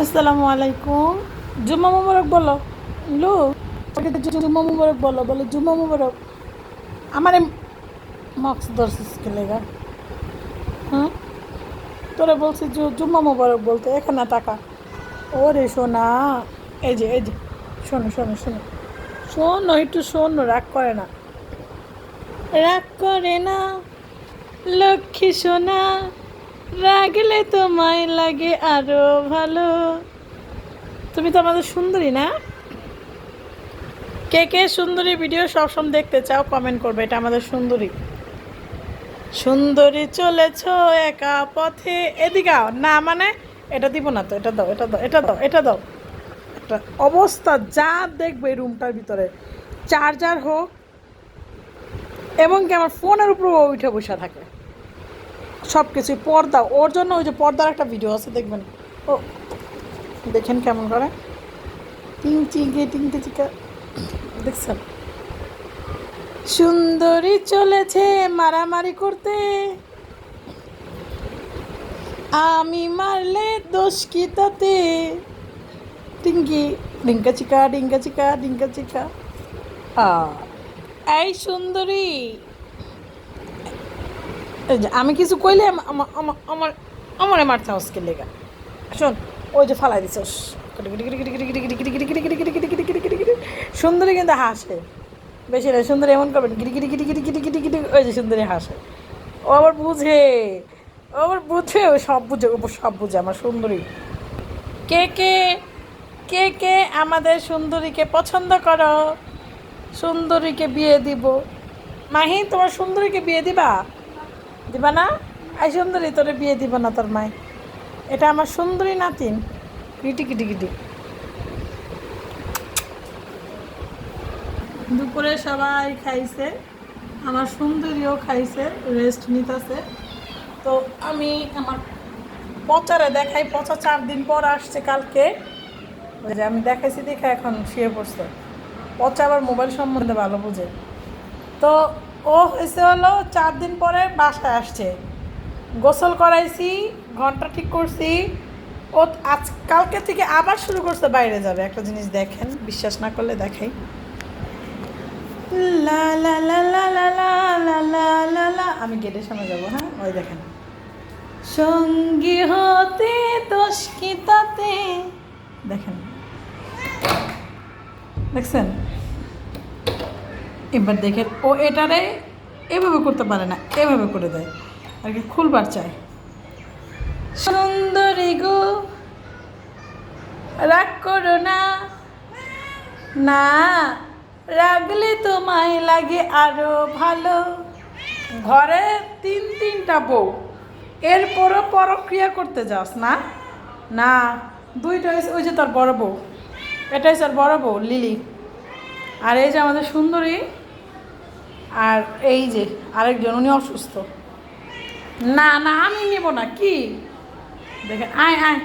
আসসালামু আলাইকুম। জুম্মা মুবারক বলো। লু জুম্মা মুবারক বলো বলো জুম্মা মুবারক। আমার মক্স ধরছিস কে লেগা? হ্যাঁ তোরা বলছিস যে জুম্মা মুবারক বলতে, এখানে টাকা ওরে সোনা, এই যে এই যে, শোনো শোনো শোনো। শোনো, একটু শোনো, রাগ করে না। রাগ করে না। লক্ষ্মী সোনা রাগলে তোমায় লাগে আরও ভালো। তুমি তো আমাদের সুন্দরী না? কে কে সুন্দরী ভিডিও সবসময় দেখতে চাও কমেন্ট করবে, এটা আমাদের সুন্দরী। সুন্দরী চলেছ একা পথে। এদিকে না মানে এটা দিব না তো, এটা দাও এটা দাও এটা দাও এটা দাও। একটা অবস্থা, যা দেখবে রুমটার ভিতরে। চার্জার হোক, এবং কি আমার ফোনের উপর উঠে বসে থাকে। সব কিছুই পর্দা, ওর জন্য ওই যে পর্দার একটা ভিডিও আছে, দেখবেন। ও, দেখেন কেমন করে। টিং চিঙ্কে টিংকে চিকা দেখছেন? সুন্দরী চলেছে মারামারি করতে। আমি মারলে দোষ কি তাতে? টিঙ্কি, ডিঙ্কা চিকা ডিঙ্কা চিকা ডিঙ্কা চিকা। আ এই সুন্দরী। আমি কিছু কইলে আম- আমা- আমা- আমার আমারে মারতে হসকে লেগা শোন ওই যে ফালাই দিছ সুন্দরী কিন্তু হাসে বেশি না সুন্দরী এমন করবেন গিরি গিরি গিরি গিরি গিরি গিরি গিরি ওই যে সুন্দরী হাসে ও আবার বুঝে ও আবার বুঝে ও সব বুঝে ও সব বুঝে আমার সুন্দরী কে কে কে কে আমাদের সুন্দরীকে পছন্দ করো সুন্দরীকে বিয়ে দিব মাহি তোমার সুন্দরীকে বিয়ে দিবা দিবা না? এই সুন্দরী, তোরে বিয়ে দিব না তোর মায়। এটা আমার সুন্দরী নাতিন কিটি কিটি কিটি। দুপুরে সবাই খাইছে। আমার সুন্দরীও খাইছে রেস্ট নিতেছে। তো আমি আমার পচারে দেখাই, পচা চার দিন পর আসছে কালকে। ওই যে আমি দেখাইছি দেখে এখন শুয়ে পড়ছে। পচা আবার মোবাইল সম্বন্ধে ভালো বুঝে। তো ও হয়েছে হলো চার দিন পরে বাসায় আসছে গোসল করাইছি ঘণ্টা ঠিক করছি ও আজ কালকে থেকে আবার শুরু করছে বাইরে যাবে একটা জিনিস দেখেন বিশ্বাস না করলে দেখাই লা লা লা লা লা লা লা লা লা আমি গেটের সামনে যাব হ্যাঁ ওই দেখেন সঙ্গী হতে দেখেন দেখছেন এবার দেখেন, ও এটারে এভাবে করতে পারে না, এভাবে করে দেয়। আর কি খুলবার চায়। সুন্দরী গো, রাগ করো না। না, রাগলে তোমায় লাগে আরও ভালো। ঘরে তিন তিনটা বউ, এরপরও পরক্রিয়া করতে যাস না? না, দুইটা হয়েছে ওই যে তোর বড় বউ এটা হচ্ছে আর বড় বউ, লিলি। আর এই যে আমাদের সুন্দরী আর এই যে আরেকজন উনি অসুস্থ। না না, আমি নেব না, কি? দেখেন, আয় আয়।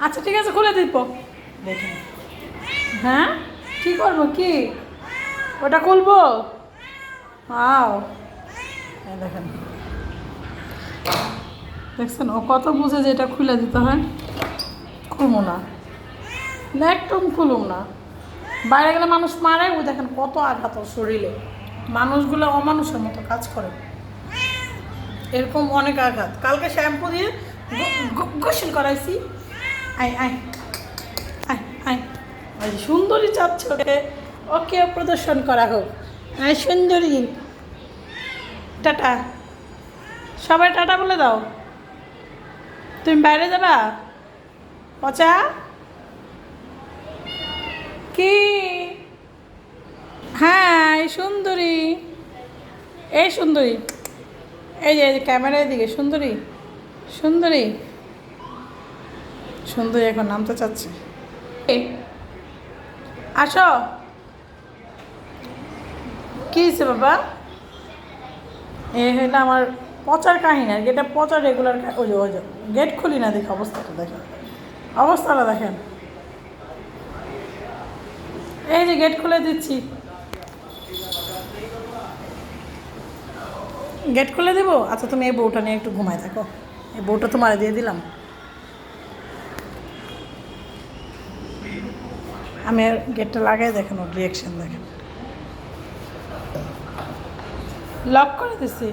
আচ্ছা ঠিক আছে, খুলে দিব দেখেন। হ্যাঁ? কি করব, কি? ওটা খুলবো? আও দেখেন। দেখছেন, ও কত বুঝে যে এটা খুলে দিতে হয়। খুলবো না। একদম খুলুম না। বাইরে গেলে মানুষ মারে, ও দেখেন কত আঘাত শরীরে। মানুষগুলো অমানুষের মতো কাজ করে। এরকম অনেক আঘাত। কালকে শ্যাম্পু দিয়ে গোসল করাইছি। আয় আয় আয় সুন্দরী চাচ্ছে ওকে ওকে প্রদর্শন করা হোক। আয়, সুন্দরী। টাটা। সবাই টাটা বলে দাও। তুমি বাইরে যাবা? পচা কি? হ্যাঁ সুন্দরী। এই সুন্দরী। এই যে এই যে ক্যামেরার দিকে, সুন্দরী। সুন্দরী। সুন্দরী এখন নামতে চাচ্ছে। আসো। কি হয়েছে বাবা? এ হইল আমার পচার কাহিনী, আর এটা পচার রেগুলার ওই যে গেট খুলি না দেখি অবস্থাটা দেখেন অবস্থাটা দেখেন। এই যে গেট খুলে দিচ্ছি। গেট খুলে দেবো? আচ্ছা তুমি এই বউটা নিয়ে একটু ঘুমায় থাকো। এই বউটা তোমার দিয়ে দিলাম। আমি গেটটা লাগাই দেখেন, ওর রিয়াকশান দেখেন। লক করে দিছি।